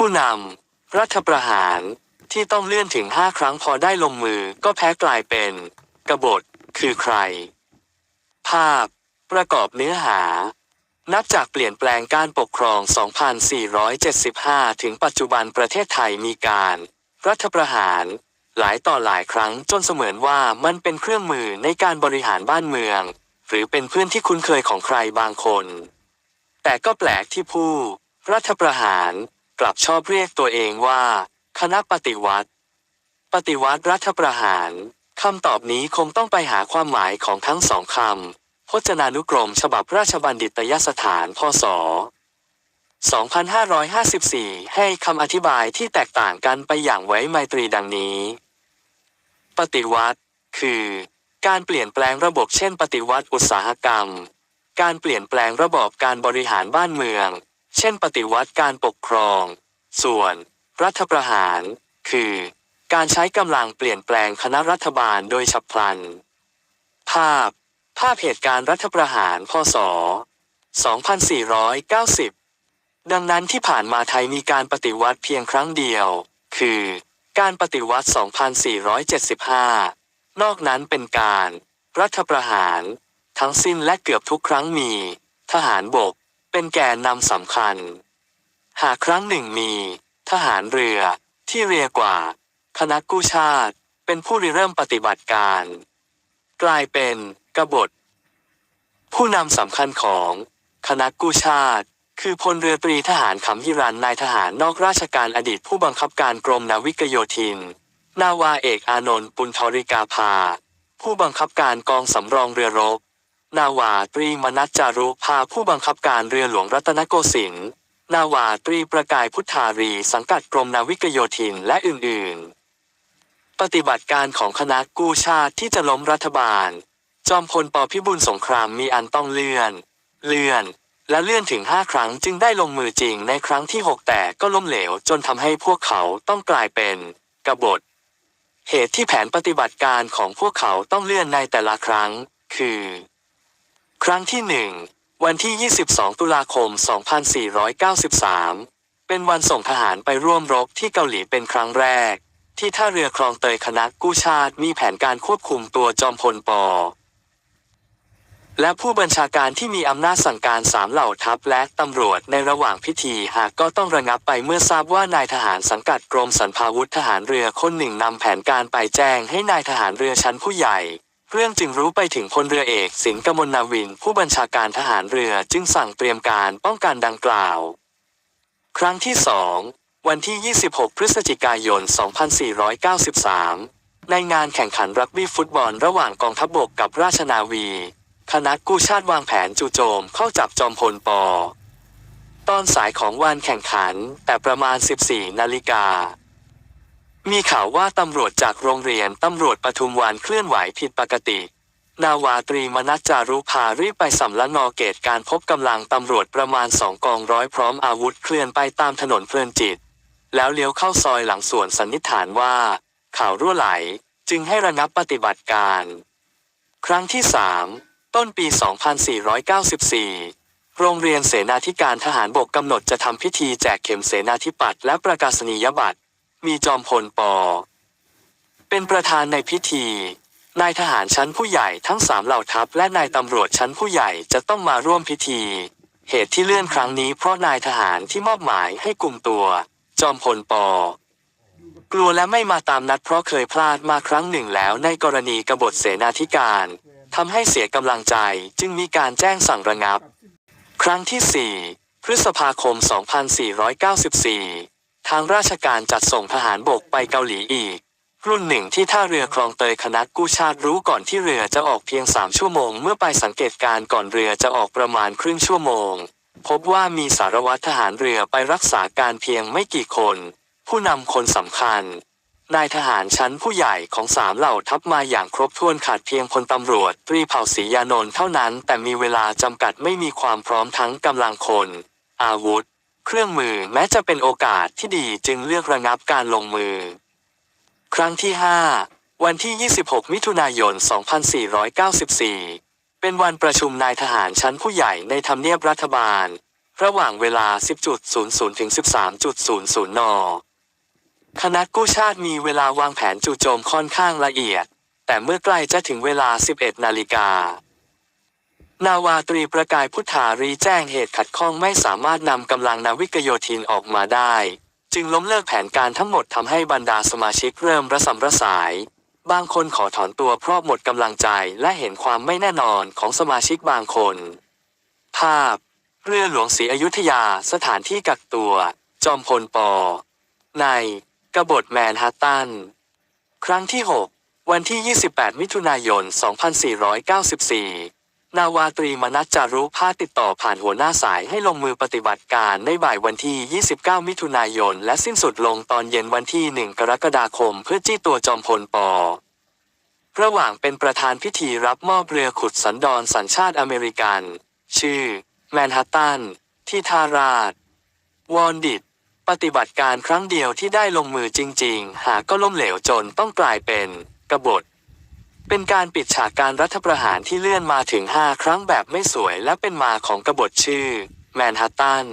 ผู้นำรัฐประหารที่ต้องเลื่อนถึงห้าครั้งพอได้ลงมือก็แพ้กลายเป็น กบฏคือใคร ภาพ ประกอบเนื้อหา นับจากเปลี่ยนแปลงการปกครอง 2475 ถึงปัจจุบันประเทศไทยมีการ รัฐประหารหลายต่อหลายครั้งจนเสมือนว่ามันเป็นเครื่องมือในการบริหารบ้านเมือง หรือเป็นเพื่อนที่คุ้นเคยของใครบางคน แต่ก็แปลกที่ผู้ รัฐประหาร กลับชอบเรียกตัวเองว่า คณะปฏิวัติ ปฏิวัติรัฐประหารคำตอบนี้คงต้องไปหาความหมายของทั้งสองคำ พจนานุกรมฉบับราชบัณฑิตยสถานพศ 2554 ให้คำอธิบายที่แตกต่างกันไปอย่างไว้ไมตรีดังนี้ ปฏิวัติ คือ การเปลี่ยนแปลงระบบเช่น ปฏิวัติอุตสาหกรรม การเปลี่ยนแปลงระบบการบริหารบ้านเมือง เช่นปฏิวัติการปกครอง ส่วน รัฐประหาร คือ การใช้กำลังเปลี่ยนแปลงคณะรัฐบาลโดยฉับพลัน ภาพ ภาพเหตุการณ์รัฐประหารพศ 2490 ดังนั้นที่ผ่านมาไทยมีการปฏิวัติเพียงครั้งเดียว คือ การปฏิวัติ 2475 นอกนั้นเป็นการ รัฐประหาร ทั้งสิ้นและเกือบทุกครั้งมี ทหารบก เป็นแกนนำสำคัญ หากครั้งหนึ่งมี ทหารเรือที่เรียกว่า คณะกู้ชาติ เป็นผู้ริเริ่มปฏิบัติการ กลายเป็นกบฏ ผู้นำสำคัญของคณะกู้ชาติ คือพลเรือตรีทหารขำฮิรันนายทหารนอกราชการอดีตผู้บังคับการกรมนาวิกโยธิน นาวาเอกอานนท์ปุณธริกาภา ผู้บังคับการกองสำรองเรือรบ นาวาตรีมนัสจารุภาผู้บังคับการเรือหลวงรัตนโกสินทร์นาวาตรีประกายพุทธารีสังกัดกรมนาวิกโยธินและอื่นๆ ปฏิบัติการของคณะกู้ชาติที่จะล้มรัฐบาล จอมพลปพิบูลสงครามมีอันต้องเลื่อน เลื่อน และเลื่อนถึงห้าครั้งจึงได้ลงมือจริงในครั้งที่หกแต่ก็ล้มเหลวจนทำให้พวกเขาต้องกลายเป็นกบฏ เหตุที่แผนปฏิบัติการของพวกเขาต้องเลื่อนในแต่ละครั้ง คือ ครั้งที่หนึ่งวันที่ 22 ตุลาคม 2493 เป็นวันส่งทหารไปร่วมรบที่เกาหลีเป็นครั้งแรก ที่ท่าเรือคลองเตยคณะกู้ชาติมีแผนการควบคุมตัวจอมพลปอ และผู้บัญชาการที่มีอำนาจสั่งการสามเหล่าทัพและตำรวจในระหว่างพิธีหากก็ต้องระงับไปเมื่อทราบว่านายทหารสังกัดกรมสรรพาวุธทหารเรือคนหนึ่งนำแผนการไปแจ้งให้นายทหารเรือชั้นผู้ใหญ่ เรื่องจึงรู้ไปถึงพลเรือเอกสินกมลนาวิน ผู้บัญชาการทหารเรือจึงสั่งเตรียมการป้องกันดังกล่าว ครั้งที่สองวันที่ 26 พฤศจิกายน 2493 ในงานแข่งขันรักบี้ฟุตบอลระหว่างกองทัพบบกกับราชนาวี คณะกู้ชาติวางแผนจู่โจมเข้าจับจอมพลปอตอนสายของวันแข่งขันแต่ประมาณ 14 นาฬิกา มีข่าวว่าตำรวจจากโรงเรียนตำรวจปทุมวันเคลื่อนไหวผิดปกติ นาวาตรีมนัจารุภารีบไปสำละนอเกตการพบกำลังตำรวจประมาณสองกองร้อยพร้อมอาวุธเคลื่อนไปตามถนนเพลินจิต แล้วเลี้ยวเข้าซอยหลังสวนสันนิษฐานว่า ข่าวรั่วไหล จึงให้ระงับปฏิบัติการ ครั้งที่สามต้นปี 2494โรงเรียนเสนาธิการทหารบกกำหนดจะทำพิธีแจกเข็มเสนาธิปัตย์และประกาศนียบัตร มีจอมพลปอ เป็นประธานในพิธี นายทหารชั้นผู้ใหญ่ทั้งสามเหล่าทัพและนายตำรวจชั้นผู้ใหญ่จะต้องมาร่วมพิธี เหตุที่เลื่อนครั้งนี้เพราะนายทหารที่มอบหมายให้กลุ่มตัว จอมพลปอกลัวและไม่มาตามนัดเพราะเคยพลาดมาครั้งหนึ่งแล้วในกรณีกบฏเสนาธิการทำให้เสียกำลังใจจึงมีการแจ้งสั่งระงับ ครั้งที่ 4 พฤษภาคม 2494 ทางราชการจัดส่งทหารบกไปเกาหลีอีก รุ่นหนึ่งที่ท่าเรือคลองเตยคณะกู้ชาติรู้ก่อนที่เรือจะออกเพียง3ชั่วโมง เมื่อไปสังเกตการณ์ก่อนเรือจะออกประมาณครึ่งชั่วโมง พบว่ามีสารวัตรทหารเรือไปรักษาการเพียงไม่กี่คน ผู้นำคนสำคัญ นายทหารชั้นผู้ใหญ่ของสามเหล่าทัพมาอย่างครบถ้วนขาดเพียงพลตำรวจตรีเผ่าศรียานนท์เท่านั้น แต่มีเวลาจำกัดไม่มีความพร้อมทั้งกำลังคน อาวุธ เครื่องมือแม้จะเป็นโอกาสที่ดีจึงเลือกระงับการลงมือ ครั้งที่ 5 วันที่ 26 มิถุนายน 2494 เป็นวันประชุมนายทหารชั้นผู้ใหญ่ในทำเนียบรัฐบาล ระหว่างเวลา 10.00 ถึง 13.00 น คณะกู้ชาติมีเวลาวางแผนจู่โจมค่อนข้างละเอียด แต่เมื่อใกล้จะถึงเวลา 11 นาฬิกา นาวาตรีประกายพุทธารีแจ้งเหตุขัดข้องไม่สามารถนำกำลังนาวิกโยธินออกมาได้ จึงล้มเลิกแผนการทั้งหมดทำให้บรรดาสมาชิกเริ่มระสำระสาย บางคนขอถอนตัวเพราะหมดกำลังใจและเห็นความไม่แน่นอนของสมาชิกบางคน ภาพ เรือหลวงศรีอยุธยาสถานที่กักตัว จอมพลปอ ในกบฏแมนฮัตตัน ครั้งที่ 6 วันที่ 28 มิถุนายน 2494 นาวาตรีมนัสจารุพาติดต่อผ่านหัวหน้าสายให้ลงมือปฏิบัติการในบ่ายวันที่ 29 มิถุนายน และสิ้นสุดลงตอนเย็นวันที่ 1 กรกฎาคมเพื่อจี้ตัวจอมพลปอ ระหว่างเป็นประธานพิธีรับมอบเรือขุดสันดอนสัญชาติอเมริกัน ชื่อ แมนฮัตตัน ที่ทาราชวอนดิต ปฏิบัติการครั้งเดียวที่ได้ลงมือจริง ๆ หากก็ล้มเหลวจนต้องกลายเป็นกบฏ เป็นการปิดฉากการรัฐประหารที่เลื่อนมาถึง 5 ครั้งแบบไม่สวยและเป็นมาของกบฏชื่อ แมนฮัตตัน